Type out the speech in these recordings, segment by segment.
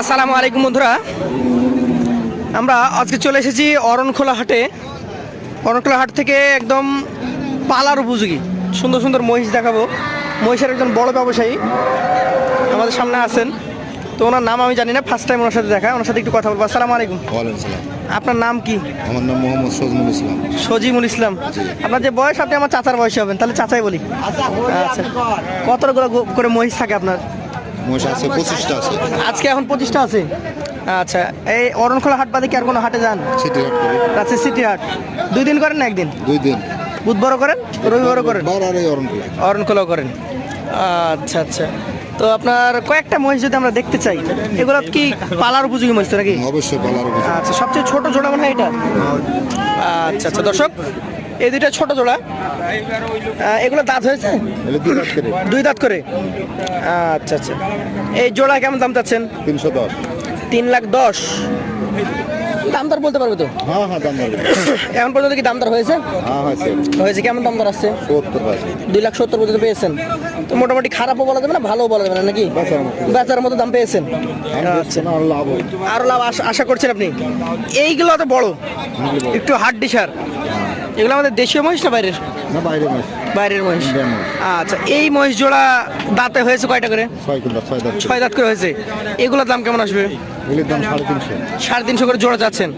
আসসালামু আলাইকুম বন্ধুরা। আমরা আজকে চলে এসেছি অরণখোলা হাটে। অরণখোলা হাট থেকে একদম পালার উপযোগী। সুন্দর সুন্দর মহিষ দেখাবো। মহিষের একজন বড় ব্যবসায়ী আমাদের সামনে আছেন। তো ওনার নাম আমি জানি না ফার্স্ট টাইম ওনার সাথে দেখা। ওনার সাথে একটু কথা বলব। আসসালামু আলাইকুম। আপনার নাম কি? আমার নাম মোহাম্মদ সজমুল ইসলাম। সজিমুল ইসলাম। আপনার যে বয়স আপনি আমার চাচার বয়সে হবেন। তাহলে চাচাই বলি। আচ্ছা কতগুলো করে মহিষ থাকে আপনার? মহিষ আছে পঁচিশটা আছে। আজকে এখন পঁচিশটা আছে? আচ্ছা এই অরণখোলা হাট বাদে কি আর কোনো হাটে যান? সিটি হাট করি। রাজশাহী সিটি হাট। দুই দিন করেন না একদিন? দুই দিন। বুধবারও করেন রবিবারও করেন? বার আর অরণখোলাও করেন। আচ্ছা আচ্ছা। তো আপনার কয়েকটা মহিষ যদি আমরা দেখতে চাই এগুলো কি পালার উপযোগী মহিষ নাকি? অবশ্যই বলার উপযোগী। আচ্ছা সবচেয়ে ছোট জোড়া মনে হয় এটা? আচ্ছা আচ্ছা দর্শক এই দুইটা ছোট জোড়া। এগুলো দাঁত হয়েছে? দুই দাঁত করে। আচ্ছা আচ্ছা। এই জোড়া কেমন দাম চাচ্ছেন? তিনশো দশ। তিন লাখ দশ। দাম দর বলতে পারবে তো? হ্যাঁ হ্যাঁ দাম ধরবে এখন পর্যন্ত কি দাম দর হয়েছে? হ্যাঁ হয়েছে। হয়েছে কেমন দাম দর আসছে? সত্তর আছে দুই লাখ সত্তর পর্যন্ত পেয়েছেন। তো মোটামুটি খারাপও বলা যাবে না ভালোও বলা যাবে না নাকি? বেচার মতো। দাম পেয়েছেন। আচ্ছা। লাভ আরও লাভ আশা- আশা করছেন আপনি? এইগুলো তো বড়। একটু হাড্ডি সার। এগুলো আমাদের দেশীয় মহিষ না বাইরের? না বাইরের মহিষ। ইন্ডিয়ান মহিষ। আচ্ছা এই মহিষ জোড়া দাঁতে হয়েছে কয়টা করে? ছয় দাঁত করে। হয়েছে। এগুলোর দাম কেমন আসবে? সাড়ে তিনশো। করে জোড়া যাচ্ছেন।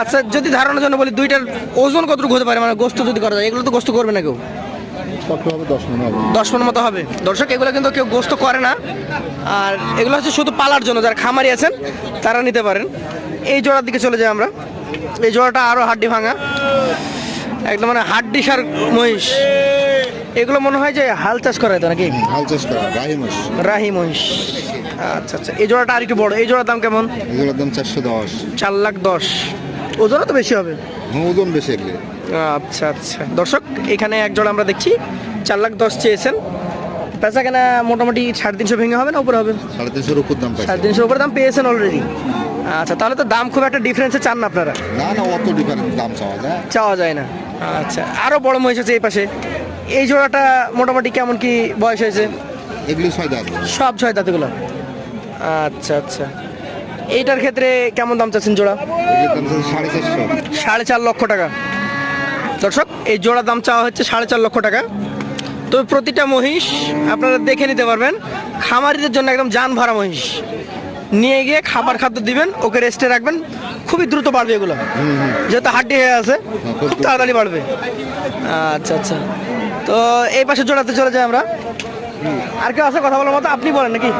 আচ্ছা যদি ধারণার জন্য বলি দুইটার ওজন কতটুকু হতে পারে? মানে গোস্ত যদি করা যায় এগুলো তো গোস্ত করবে না কেউ। দশ মন মতো হবে। দর্শক এগুলো কিন্তু কেউ গোস্ত করে না। আর এগুলো হচ্ছে শুধু পালার জন্য যারা খামারি আছেন তারা নিতে পারেন। এই জোড়ার দিকে চলে যাই আমরা। এই জোড়াটা আরও হাড্ডি ভাঙা। একদম মানে হাড্ডি সার মহিষ। এগুলো মনে হয় যে হাল চাষ করা তো নাকি? হাল চাষ করা রাহি মহিষ। রাহি মহিষ। আচ্ছা আচ্ছা। এই জোড়াটা আর একটু বড়। এই জোড়ার দাম কেমন? এই জোড়ার দাম চারশো দশ। চার লাখ দশ। ওজনও তো বেশি হবে। হ্যাঁ ওজন বেশি আচ্ছা আচ্ছা। দর্শক এখানে এক জোড়া আমরা দেখছি। চার লাখ দশ চেয়েছেন। পেঁচা কেনা মোটামুটি সাড়ে তিনশো ভেঙে হবে না উপরে হবে? সাড়ে তিনশোর উপর দাম সাড়ে তিনশো উপর দাম পেয়েছেন অলরেডি আচ্ছা তাহলে তো দাম খুব একটা ডিফারেন্সে চান না আপনারা? না না অত ডিফারেন্ট দাম চাওয়া যায় চাওয়া যায় না। আচ্ছা আরও বড় মহিষ আছে এই পাশে। এই জোড়াটা মোটামুটি কেমন কি বয়স হয়েছে? এগুলি ছয় দাঁত। সব ছয় দাঁতগুলো। আচ্ছা আচ্ছা। এইটার ক্ষেত্রে কেমন দাম চাচ্ছেন জোড়া? সাড়ে চারশো। সাড়ে চার লক্ষ টাকা। দর্শক এই জোড়া দাম চাওয়া হচ্ছে সাড়ে চার লক্ষ টাকা। তো প্রতিটা মহিষ আপনারা দেখে নিতে পারবেন খামারিদের জন্য একদম যান ভরা মহিষ। নিয়ে গিয়ে খাবার খাদ্য দিবেন ওকে রেস্টে রাখবেন। খুবই দ্রুত বাড়বে এগুলো। যেহেতু হাড্ডি হয়ে আছে খুব খুব তাড়াতাড়ি বাড়বে। আচ্ছা আচ্ছা। তো এই পাশে জোড়াতে চলে যাই আমরা। আর কেউ আছে কথা বলার মতো? আপনি বলেন নাকি?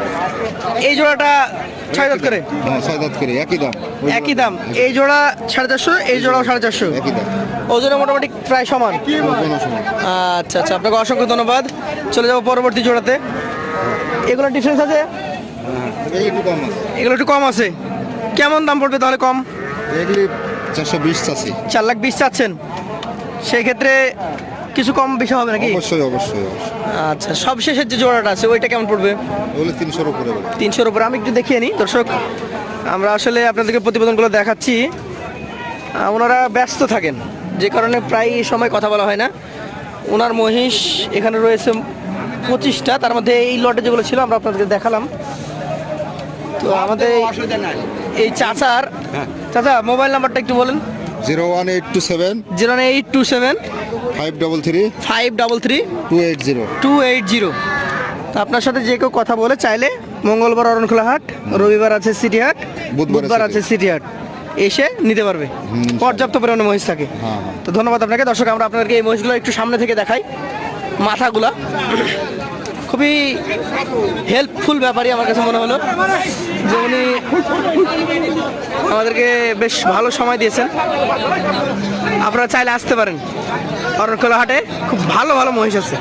এই জোড়াটা ছয় দাঁত করে? হ্যাঁ ছয় দাঁত করে একই দাম। একই দাম। এই জোড়া সাড়ে চারশো এই জোড়াও সাড়ে চারশো। একই দাম। ওজনে মোটামুটি প্রায় সমান। সমান। আচ্ছা আচ্ছা আপনাকে অসংখ্য ধন্যবাদ। চলে যাব পরবর্তী জোড়াতে। এগুলো ডিফারেন্স আছে? এগুলি একটু কম আছে। কেমন দাম পড়বে তাহলে কম? এগুলি চারশো বিশ চাষি চার লাখ বিশ চাচ্ছেন। সেই ক্ষেত্রে কিছু কম বেশি হবে নাকি? অবশ্যই অবশ্যই আচ্ছা সব শেষের যে জোড়াটা আছে ওইটা কেমন পড়বে? ওগুলি তিনশোর উপরে তিনশোর উপরে। আমি একটু দেখিয়ে নিই। দর্শক আমরা আসলে আপনাদেরকে প্রতিবেদনগুলো দেখাচ্ছি। ওনারা ব্যস্ত থাকেন। যে কারণে প্রায় সময় কথা বলা হয় না। ওনার মহিষ এখানে রয়েছে পঁচিশটা। তার মধ্যে এই লটে যেগুলো ছিল আমরা আপনাদেরকে দেখালাম। তো আমাদের এই- এই চাচার চাচা মোবাইল নাম্বারটা একটু বলেন। Zero one eight two seven zero one eight two seven five double three five double three two eight zero. Two eight zero. তো আপনার সাথে যে কেউ কথা বলে চাইলে মঙ্গলবার অরণখোলা হাট রবিবার আছে সিটি হাট বুধবার আছে সিটি। সিটি হাট। এসে নিতে পারবে। পর্যাপ্ত পরিমাণে মহিষ থাকে। হ্যাঁ, হ্যাঁ। তো ধন্যবাদ আপনাকে। দর্শক আমরা আপনাদেরকে এই মহিষগুলো একটু সামনে থেকে দেখাই। মাথাগুলা। খুবই হেল্পফুল ব্যাপারই আমার কাছে মনে হলো যে উনি আমাদেরকে বেশ ভালো সময় দিয়েছেন। আপনারা চাইলে আসতে পারেন। অরণকলা হাটে খুব ভালো ভালো মহিষ আছে।